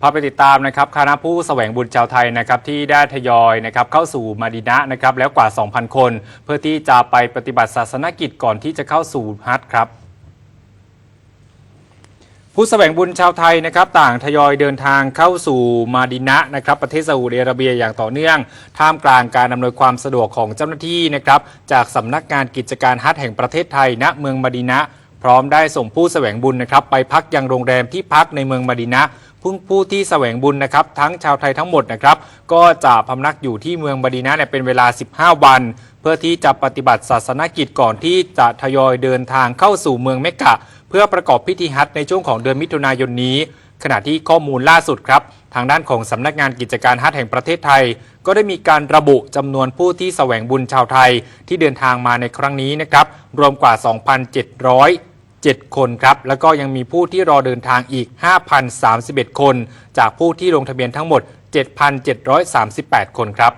พาไปติดตามนะครับคณะผู้แสวงบุญชาวไทยนะครับที่ได้ทยอยนะครับเข้าสู่มาดินะนะครับแล้วกว่า 2,000 คน เพื่อที่จะไปปฏิบัติศาสนกิจก่อนที่จะเข้าสู่ฮัจญ์ครับผู้แสวงบุญชาวไทยนะครับต่างทยอยเดินทางเข้าสู่มาดินะนะครับประเทศซาอุดิอาระเบียอย่างต่อเนื่อง ท่ามกลางการอำนวยความสะดวกของเจ้าหน้าที่นะครับจากสำนักงานกิจการฮัจญ์แห่งประเทศไทยณเมืองมาดินะ พร้อมได้ส่งผู้แสวงบุญนะครับไปพักยังโรงแรมที่พักในเมืองมาดินะ ผู้ผู้ที่แสวงบุญนะครับทั้งชาวไทยทั้งหมดนะครับก็จะพำนักอยู่ที่เมืองมาดินะเนี่ยเป็นเวลา 15 วัน เพื่อที่จะปฏิบัติศาสนกิจก่อนที่จะทยอยเดินทางเข้าสู่เมืองเมกะ เพื่อประกอบพิธีฮัจในช่วงของเดือนมิถุนายนนี้ ขณะที่ข้อมูลล่าสุดครับทางด้านของสำนักงานกิจการฮัจญ์แห่งประเทศไทย ก็ได้มีการระบุจำนวนผู้ที่แสวงบุญชาวไทยที่เดินทางมาในครั้งนี้นะครับรวมกว่า 2,700 7 คนครับ แล้วก็ยังมีผู้ที่รอเดินทางอีก 5,031 คน จากผู้ที่ลงทะเบียนทั้งหมด 7,738 คนครับ